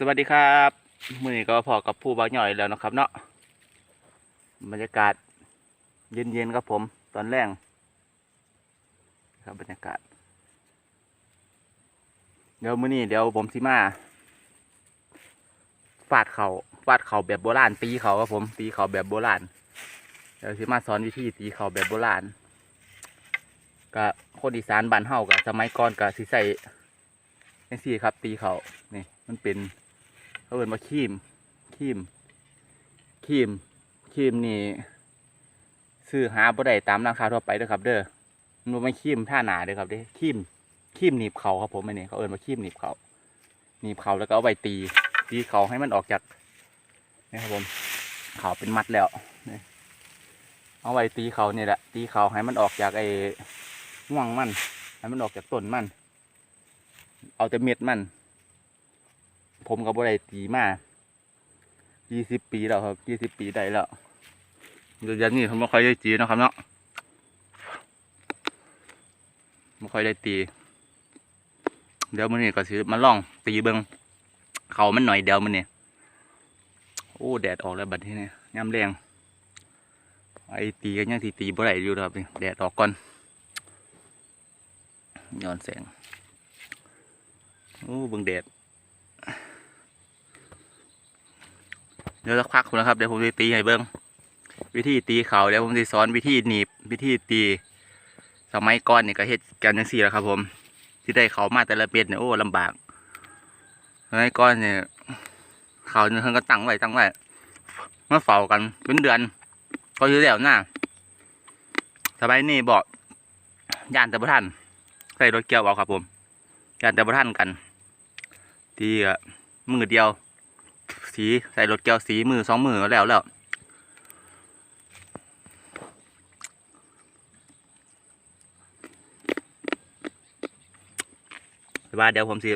สวัสดีครับมื่อนี้ก็พอกับผู้บาวหน่อยแล้วนะครับ เนาะบรรยากาศ เย็นๆครับผม ตอนแรกครับบรรยากาศ เดี๋ยวมื่อนี้เดี๋ยวผมสิมาฟาดเขาฟาดเขาแบบโบราณตีเขาครับผมตีเขาแบบโบราณเดี๋ยวสิมาสอนวิธีตีเขาแบบโบราณก็คนอีสานบ้านเฮากับสมัยก่อนกับสิใส่จังซี่ครับ ตีเขานี่มันเป็น เขาเอินว่าคีมคีมคีมคีมนี่ซื้อหาบ่ได้ตามราคาทั่วไปเด้อครับ เด้อมันไม่คีมท่าหนาเด้อครับเด้คีมคีมหนีบเขาครับผมอันนี้เขาเอินว่าคีมหนีบเขาหนีบเขาแล้วก็เอาไปตี ตีเขาให้มันออกจากนี่ครับผมเขาเป็นมัดแล้วนี่เอาไว้ตีเขาเนี่แหละตีเขาให้มันออกจากไอ้ห่วงมันให้มันออกจากต้นมัน เอาแต่เม็ดมัน ผมกับบ่ได้ตีมายี่สิบปีแล้วครับยี่สิบปีได้แล้วเดี๋ยวนี้ผมไม่ค่อยได้ตีนะครับเนาะไม่ค่อยได้ตี เดี๋ยวมันนี่ก็สิมาล่องตีเบิงเขามันหน่อยเดียวมันนี่โอ้แดดออกแล้วบัดที่นี่ย่ำแรงไอ้ตีกันยังตีตีบ่ได้อยู่ครับแดดออกก่อนย้อนแสงโอ้เบิงแดด เดี๋ยวสักพักคุณนะครับเดี๋ยวผมจะตีให้เบิ้งวิธีตีเขาเดี๋ยวผมจะสอนวิธีหนีบวิธีตี สมัยก่อนนี่ก็เฮ็ดกันจังซี่แล้วครับ ผม ที่ได้เขามาแต่ละเป็ดเนี่ยโอ้ลำบากสมัยก่อนเนี่ยเขาเนี่ยเพิ่นก็ตั้งไว้ตั้งไว้มาเฝ้ากันเป็นเดือนก็อยู่แล้วหน้าสมัยนี้บอกย่านแต่บ่ทันใส่รถเกี่ยวเอาครับผมย่านแต่บ่ทันกัน ทีก็มือเดียว สีใส่รถแก้วสีมือสองมือแล้วแล้วแต่ว่าเดี๋ยวผมสิ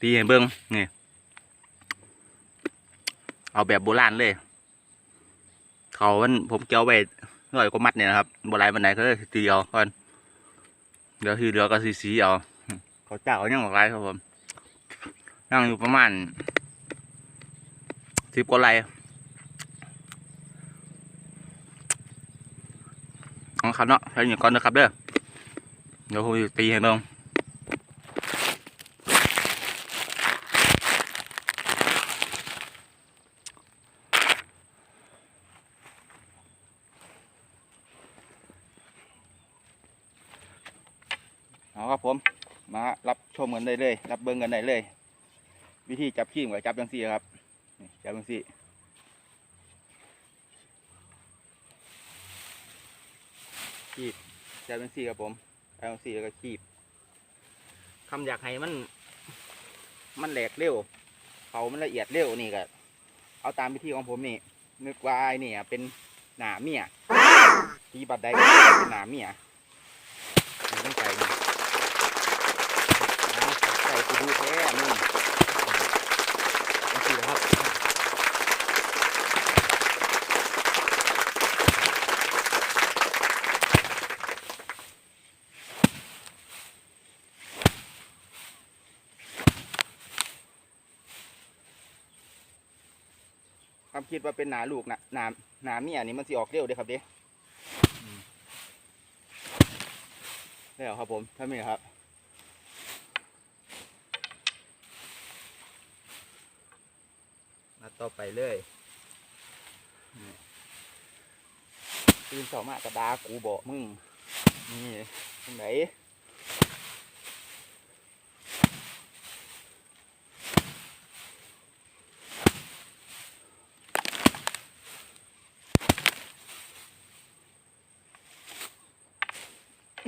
ตีให้เบิ้งนี่ เอาแบบโบราณเลย เขามันผมเกี่ยวไว้ร้อยกว่ามัดเนี่ยนะครับโบราณบันไดก็เลยตีเอาก่อนเดี๋ยวทีเหลือก็สีสีเอา เขาเจ้าเขายังบอกไรครับผมนั่งอยู่ประมาณ สิบกว่าไรเอาครับเนาะใช้อย่างก่อนนะครับเด้อเดี๋ยวผมตีให้เบิ่งเอาครับผมมารับชมกันได้เลย รับเบิ่งกันได้เลย วิธีจับขี้มกับจับจังซี่ครับ จับจังซี่ขีบจับจังซี่ครับผมจับจังซี่แล้วก็ขีบคำอยากให้มัน มันแหลกเร็วเขามันละเอียดเร็วนี่ก็เอาตามวิธีของผมนี่นึกว่าไอ้นี่เป็นหนาเมียตีบัดใดก็เป็นหนาเมียนี่ต้องใส่นี่ใส่กูดูแท้นี่จังซี่นะครับ ความคิดว่าเป็นหนาลูกนะหนาหนาเมียนี่มันสิออกเร็วเด้อครับเด้อืมแล้วครับผมถ้ามีครับมาต่อไปเลยนี่ตื่นเสามากระดากูบอกมึงนี่ตรงไหน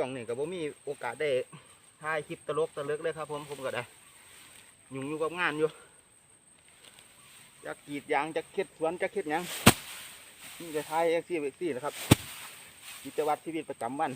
ช่วงนี้ก็บ่มีโอกาสได้ถ่ายคลิปตลกตะลึกเลยครับ ผมผมก็ได้ยุ่งอยู่กับงานอยู่จะกรีดยางจะเข็ดสวนจะเข็ดยังนี่จะถ่ายเอ็กซี่เอ็กซี่นะครับกิจวัตรชีวิตประจำวัน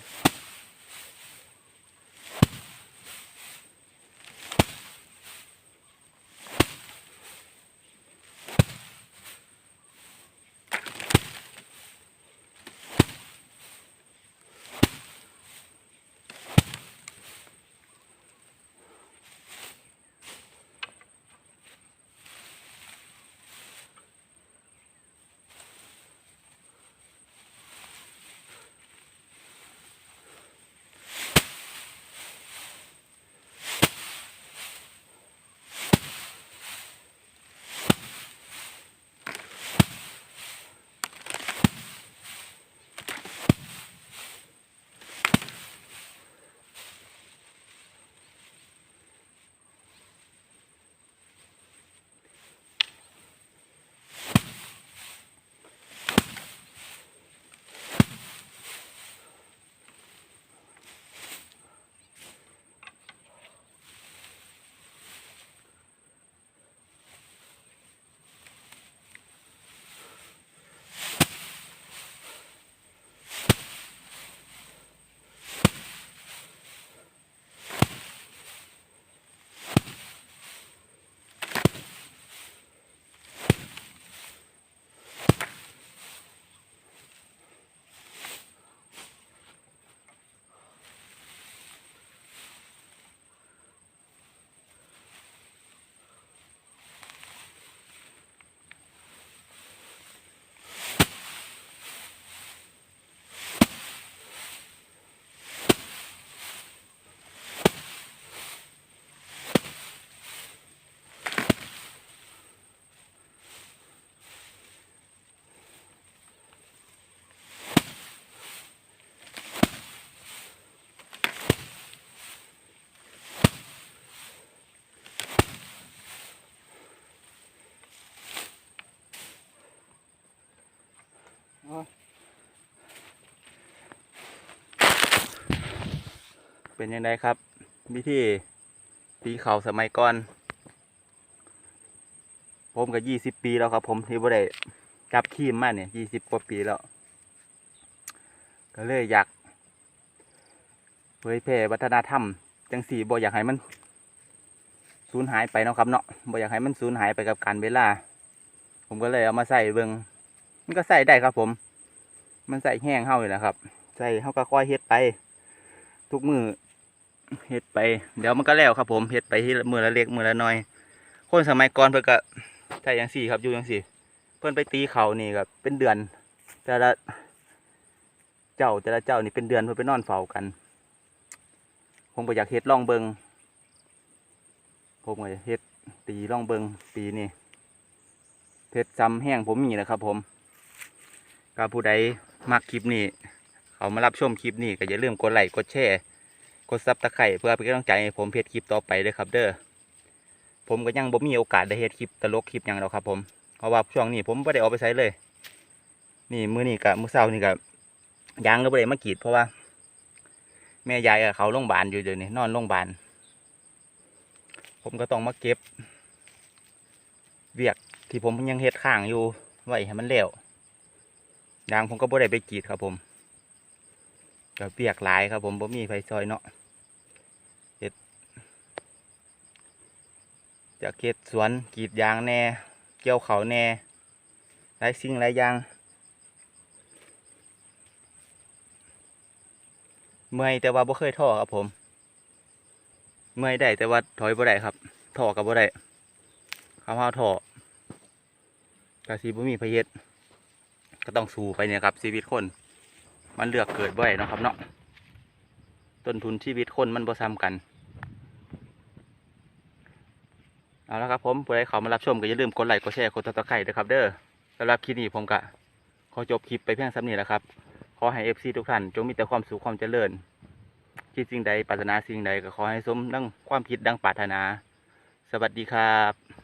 เป็นยังไงครับ วิธีตีเขาสมัยก่อน ผมก็ยี่สิบปีแล้วครับ ผมที่บ่ได้จับขีมมาเนี่ยยี่สิบกว่าปีแล้ว ก็เลยอยากเผยแพร่วัฒนธรรม จังสี่บ่อยากให้มันสูญหายไปเนาะครับเนาะบ่อยากให้มันสูญหายไปกับการเวลา ผมก็เลยเอามาใส่เบิง มันก็ใส่ได้ครับผม มันใส่แห้งเฮาอยู่นะครับ ใส่เฮาก็ค่อยเฮ็ดไป ทุกมือเฮ็ดไป เดี๋ยวมันก็แล้วครับ ผมเฮ็ดไปที่มือละเล็กมือละน้อย คนสมัยก่อนเพิ่นก็ใส่อยังสี่ครับอยู่อยังสี่ เพิ่อนไปตีเขานี่ครับเป็นเดือน แต่ละเจ้าแต่ละเจ้านี่เป็นเดือนเพิ่นไปนอนเฝ้ากันผมก็อยากเฮ็ดล่องเบิงผมก็อยากเฮ็ดตีล่องเบิงปีนี้เพชรจำแห้งผมมีนะครับผม ก็ผู้ใดมักคลิปนี้ เขามารับชมคลิปนี้ก็อย่าลืมกดไลค์กดแชร์กดซับตะไคร่เพื่อเป็นกำลังใจให้ผมเพจคลิปต่อไปด้วยครับ เด้อผมก็ยังบ่มีโอกาสได้เฮ็ดคลิปตลกคลิปหยังแล้วครับผมเพราะว่าช่วงนี้ผมไม่ได้ออกไปใช้เลย นี่มือนี้กับมือเช้านี่กับยางก็บ่ได้มากรีดเพราะว่า แม่ยายเขาโรงพยาบาลอยู่เดี๋ยวนี้นอนโรงพยาบาลผมก็ต้องมาเก็บ เวียกที่ผมยังเฮ็ดข้างอยู่ไว้ให้มันแล้ว ยางผมก็บ่ได้ไปกีดครับผมก็เปียกหลายครับผมบ่มีไฟซอยเนาะเฮ็ดจะเฮ็ดสวนกีดยางแน่ เกี่ยวเขาแน่หลายสิ่งหลายอย่างเมื่อยแต่ว่าบ่เคยท้อครับผมเมื่อยได้แต่ว่าถอยบ่ได้ครับท้อกับบ่ได้คำว่าท้อกะสิบ่มีพเฮ็ด ก็ต้องสู้ไปเนี่ยครับชีวิตคน มันเลือกเกิดบ่ได้นะครับเนาะต้นทุนชีวิตคนมันบ่ซ้ำกันเอาละครับผมผู้ใดเขามารับชมก็อย่าลืมกดไลค์กดแชร์กดติดตามด้วยครับ เด้อสำหรับคลิปนี้ผมก็ขอจบคลิปไปเพียงสำนี้แหล้วครับ ขอให้เอฟซีทุกท่านจงมีแต่ความสุขความเจริญคิดสิ่งใดปรารถนาสิ่งใดก็ขอให้สมดังความคิดดังปรารถนา สวัสดีครับ